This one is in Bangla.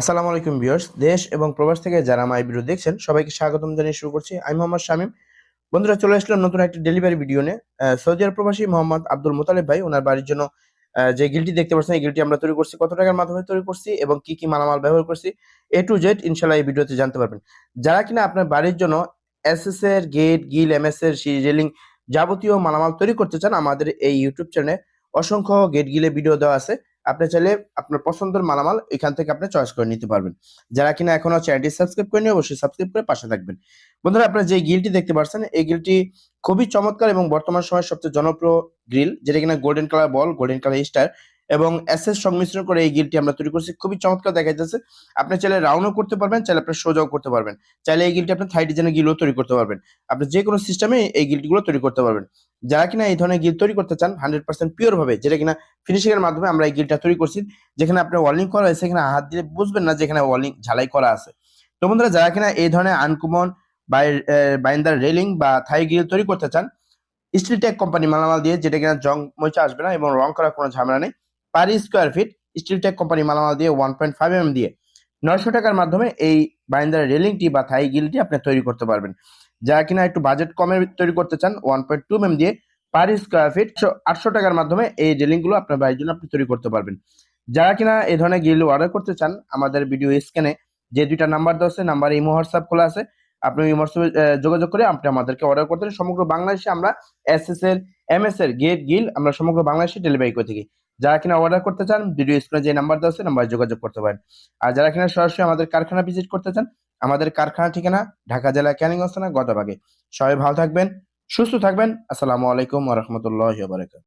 আসসালামু আলাইকুম ভিউয়ার্স, দেশ এবং প্রবাস থেকে যারা আমার ভিডিও দেখছেন, সবাইকে স্বাগতম জানিয়ে শুরু করছি। আমি মোহাম্মদ শামীম। বন্ধুরা, চলে আসলাম নতুন একটা ডেলিভারি ভিডিও নিয়ে। সৌদি আরব প্রবাসী মোহাম্মদ আব্দুল মোতালেব ভাই, ওনার বাড়ির জন্য যে গিলটি দেখতে পাচ্ছেন, এই গিলটি আমরা তৈরি করছি। কত টাকার মাধ্যমে তৈরি করছি এবং কি কি মালামাল ব্যবহার করছি এ টু জেড ইনশাল্লাহ এই ভিডিওতে জানতে পারবেন। যারা কিনা আপনার বাড়ির জন্য এসএস এর গেট গিল এমএস এর রেলিং যাবতীয় মালামাল তৈরি করতে চান, আমাদের এই ইউটিউব চ্যানেলে অসংখ্য গেট গিলে ভিডিও দেওয়া আছে। আপনি চাইলে আপনার পছন্দের মালামাল এখান থেকে আপনি চয়েস করে নিতে পারবেন। যারা কিনা এখনও চ্যানেলটি সাবস্ক্রাইব করেনি অবশ্যই সাবস্ক্রাইব করে পাশে থাকবেন। বন্ধুরা, আপনারা যে গিলটি দেখতে পাচ্ছেন, এই গিলটি খুবই চমৎকার এবং বর্তমান সময়ের সবচেয়ে জনপ্রিয় গ্রিল যেটা কিনা golden colour ball golden colour star এবং এসএস সংমিশ্রণ করে এই গিলটি আমরা তৈরি করছি। খুবই চমৎকার দেখা যাচ্ছে আপনি চাইলে রাউন্ডও করতে পারবেন, চাইলে আপনি সোজাও করতে পারবেন। চাইলে এই গিলটি আপনি থাই ডিজাইনের গিলও তৈরি করতে পারবেন। আপনি যে কোনো সিস্টেমে এই গিলটিগুলো তৈরি করতে পারবেন। যারা কিনা এই ধরনের গিল তৈরি করতে চান হান্ড্রেড পার্সেন্ট পিওর ভাবে, যেটা কিনা ফিনিশিং এর মাধ্যমে আমরা এই গিলটা তৈরি করছি, যেখানে আপনার ওয়ার্লিং করা হয়েছে সেখানে হাত দিলে বুঝবেন না যেখানে ওয়ার্লিং ঝালাই করা আছে। তো বন্ধুরা, যারা কিনা এই ধরনের আনকমন বাইন্দার রেলিং বা থাই গ্রিল তৈরি করতে চান স্টিল টেক কোম্পানি মালামাল দিয়ে, যেটা কিনা জং মরিচা আসবে না এবং রং করার কোনো ঝামেলা নেই per square feet Steel Tech company মালামাল দিয়ে ওয়ান পয়েন্ট ফাইভ এম দিয়ে নয়শো টাকার মাধ্যমে এই বাইন্দার রেলিংটি বা থাই গিলটি আপনি তৈরি করতে পারবেন। যারা কিনা একটু বাজেট কমে তৈরি করতে চান ওয়ান পয়েন্ট টু এম দিয়ে পার স্কোয়ার ফিট আটশো টাকার মাধ্যমে এই রেলিংগুলো আপনার বাড়ির জন্য আপনি তৈরি করতে পারবেন। যারা কিনা এই ধরনের গিল অর্ডার করতে চান, আমাদের ভিডিও স্ক্যানে যে দুইটা নাম্বার দেওয়া আছে নাম্বার ইমো হোয়াটসঅ্যাপ খোলা আছে, আপনি ইমো হোয়াটসঅ্যাপে যোগাযোগ করে আপনি আমাদেরকে অর্ডার করতে সমগ্র বাংলাদেশে আমরা এস এস এর এম এস এর গেট গিল আমরা সমগ্র বাংলাদেশে ডেলিভারি করে থাকি। যারা কিনা অর্ডার করতে চান ভিডিও স্ক্রিনে যে নাম্বার দেওয়া আছে নাম্বারে যোগাযোগ করতে পারেন। আর যারা কিনা সরাসরি আমাদের কারখানা ভিজিট করতে চান, আমাদের কারখানা ঠিকানা ঢাকা জেলা ক্যানিং থানা গতভাগে সবাই ভালো থাকবেন, সুস্থ থাকবেন। আসসালামু আলাইকুম ওয়া রাহমাতুল্লাহি ওয়া বারাকাতুহু।